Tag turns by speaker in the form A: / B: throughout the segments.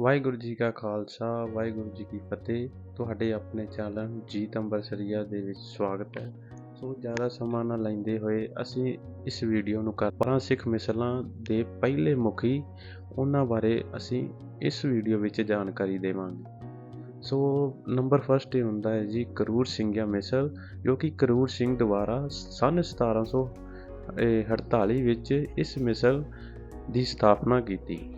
A: ਵਾਹਿਗੁਰੂ ਜੀ ਕਾ ਖਾਲਸਾ, ਵਾਹਿਗੁਰੂ ਜੀ ਕੀ ਫਤਿਹ। ਤੁਹਾਡੇ ਆਪਣੇ ਚੈਨਲ ਜੀਤ ਅੰਬਰਸਰੀਆ ਦੇ ਵਿੱਚ ਸਵਾਗਤ ਹੈ। ਸੋ ਜ਼ਿਆਦਾ ਸਮਾਂ ਨਾ ਲੈਂਦੇ ਹੋਏ ਅਸੀਂ ਇਸ ਵੀਡੀਓ ਨੂੰ ਕਰ ਪਰਾਂ ਸਿੱਖ ਮਿਸਲਾਂ ਦੇ ਪਹਿਲੇ ਮੁਖੀ, ਉਹਨਾਂ ਬਾਰੇ ਅਸੀਂ ਇਸ ਵੀਡੀਓ ਵਿੱਚ ਜਾਣਕਾਰੀ ਦੇਵਾਂਗੇ। ਸੋ ਨੰਬਰ ਫਸਟ ਇਹ ਹੁੰਦਾ ਹੈ ਜੀ, ਕਰੂਰ ਸਿੰਘਿਆ ਮਿਸਲ, ਜੋ ਕਿ ਕਰੂਰ ਸਿੰਘ ਦੁਆਰਾ ਸਨ 1748 ਵਿੱਚ ਇਸ ਮਿਸਲ ਦੀ ਸਥਾਪਨਾ ਕੀਤੀ।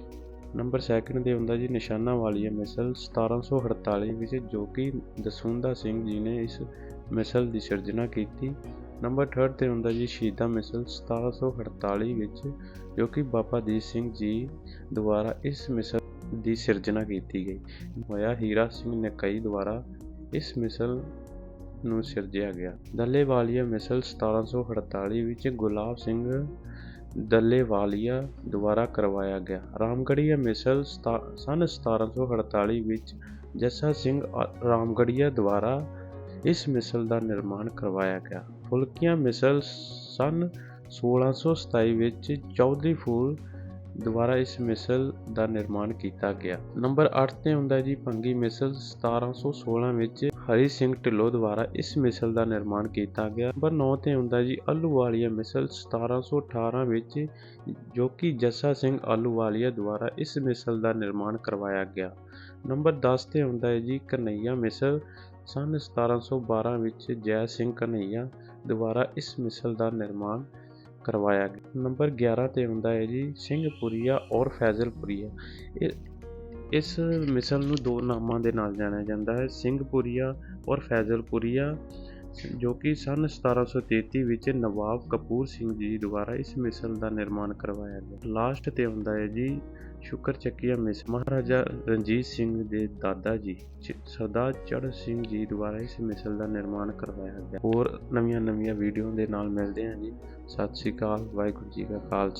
A: ਨੰਬਰ ਸੈਕਿੰਡ ਤੇ ਹੁੰਦਾ ਜੀ, ਨਿਸ਼ਾਨਾ ਵਾਲੀਆ ਮਿਸਲ 1748 ਵਿੱਚ, ਜੋ ਕਿ ਦਸੂੰਦਾ ਸਿੰਘ ਜੀ ਨੇ ਇਸ ਮਿਸਲ ਦੀ ਸਿਰਜਣਾ ਕੀਤੀ। ਨੰਬਰ ਥਰਡ ਤੇ ਹੁੰਦਾ ਜੀ, ਸ਼ਹੀਦਾਂ ਮਿਸਲ 1748 ਵਿੱਚ, ਜੋ ਕਿ ਬਾਬਾ ਦੀਪ ਸਿੰਘ ਜੀ ਦੁਆਰਾ ਇਸ ਮਿਸਲ ਦੀ ਸਿਰਜਣਾ ਕੀਤੀ ਗਈ। ਹੋਇਆ ਹੀਰਾ ਸਿੰਘ ਨਕਈ ਦੁਆਰਾ ਇਸ ਮਿਸਲ ਨੂੰ ਸਿਰਜਿਆ ਗਿਆ। ਦੱਲੇ ਵਾਲੀਆ ਮਿਸਲ 1748 ਵਿੱਚ, ਗੁਲਾਬ ਸਿੰਘ ਦੱਲੇਵਾਲੀਆ ਦੁਆਰਾ ਕਰਵਾਇਆ ਗਿਆ। ਰਾਮਗੜੀਆ ਮਿਸਲ ਸਨ 1748 ਵਿੱਚ ਜੱਸਾ ਸਿੰਘ ਰਾਮਗੜੀਆ ਦੁਆਰਾ ਇਸ ਮਿਸਲ ਦਾ ਨਿਰਮਾਣ ਕਰਵਾਇਆ ਗਿਆ। ਫੁਲਕੀਆਂ ਮਿਸਲ ਸਨ 1627 ਵਿੱਚ ਚੌਧਰੀ ਫੂਲ ਦੁਆਰਾ ਇਸ ਮਿਸਲ ਦਾ ਨਿਰਮਾਣ ਕੀਤਾ ਗਿਆ। ਨੰਬਰ 8 ਤੇ ਹੁੰਦਾ ਜੀ ਭੰਗੀ ਮਿਸਲ 1716 ਵਿੱਚ ਹਰੀ ਸਿੰਘ ਢਿੱਲੋਂ ਦੁਆਰਾ ਇਸ ਮਿਸਲ ਦਾ ਨਿਰਮਾਣ ਕੀਤਾ ਗਿਆ। ਨੰਬਰ 9 ਤੇ ਹੁੰਦਾ ਜੀ ਆਲੂਵਾਲੀਆ ਮਿਸਲ 1718 ਵਿੱਚ ਜੋ ਕਿ ਜੱਸਾ ਸਿੰਘ ਆਲੂਵਾਲੀਆ ਦੁਆਰਾ ਇਸ ਮਿਸਲ ਦਾ ਨਿਰਮਾਣ ਕਰਵਾਇਆ ਗਿਆ। ਨੰਬਰ 10 ਤੇ ਹੁੰਦਾ ਹੈ ਜੀ ਕਨਈਆ ਮਿਸਲ ਸਨ 1712 ਵਿੱਚ ਜੈ ਸਿੰਘ ਕਨਈਆ ਦੁਆਰਾ ਇਸ ਮਿਸਲ ਦਾ ਨਿਰਮਾਣ ਕਰਵਾਇਆ ਗਿਆ। ਨੰਬਰ 11 ਤੇ ਹੁੰਦਾ ਹੈ ਜੀ ਸਿੰਘਪੁਰੀਆ ਔਰ ਫੈਜ਼ਲਪੁਰੀਆ ਇਸ ਮਿਸਲ ਨੂੰ ਦੋ ਨਾਮਾਂ ਦੇ ਨਾਲ ਜਾਣਿਆ ਜਾਂਦਾ ਹੈ ਸਿੰਘਪੁਰੀਆ ਔਰ ਫੈਜ਼ਲਪੁਰੀਆ ਜੋ ਕਿ ਸਨ 1733 ਵਿੱਚ ਨਵਾਬ ਕਪੂਰ ਸਿੰਘ ਜੀ ਦੁਆਰਾ ਇਸ ਮਿਸਲ ਦਾ ਨਿਰਮਾਣ ਕਰਵਾਇਆ ਗਿਆ। ਲਾਸਟ ਤੇ ਹੁੰਦਾ ਹੈ ਜੀ ਸ਼ੁਕਰ ਚੱਕੀਆ ਮਿਸ ਮਹਾਰਾਜਾ ਰਣਜੀਤ ਸਿੰਘ ਦੇ ਦਾਦਾ ਜੀ ਸਰਦਾਰ ਚੜ ਸਿੰਘ ਜੀ ਦੁਆਰਾ ਇਸ ਮਿਸਲ ਦਾ ਨਿਰਮਾਣ ਕਰਵਾਇਆ ਗਿਆ। ਹੋਰ ਨਵੀਆਂ ਨਵੀਆਂ ਵੀਡੀਓ ਦੇ ਨਾਲ ਮਿਲਦੇ ਹਾਂ ਜੀ। ਸਤਿ ਸ੍ਰੀ ਅਕਾਲ, ਵਾਹਿਗੁਰੂ ਜੀ ਕਾ ਖਾਲਸਾ।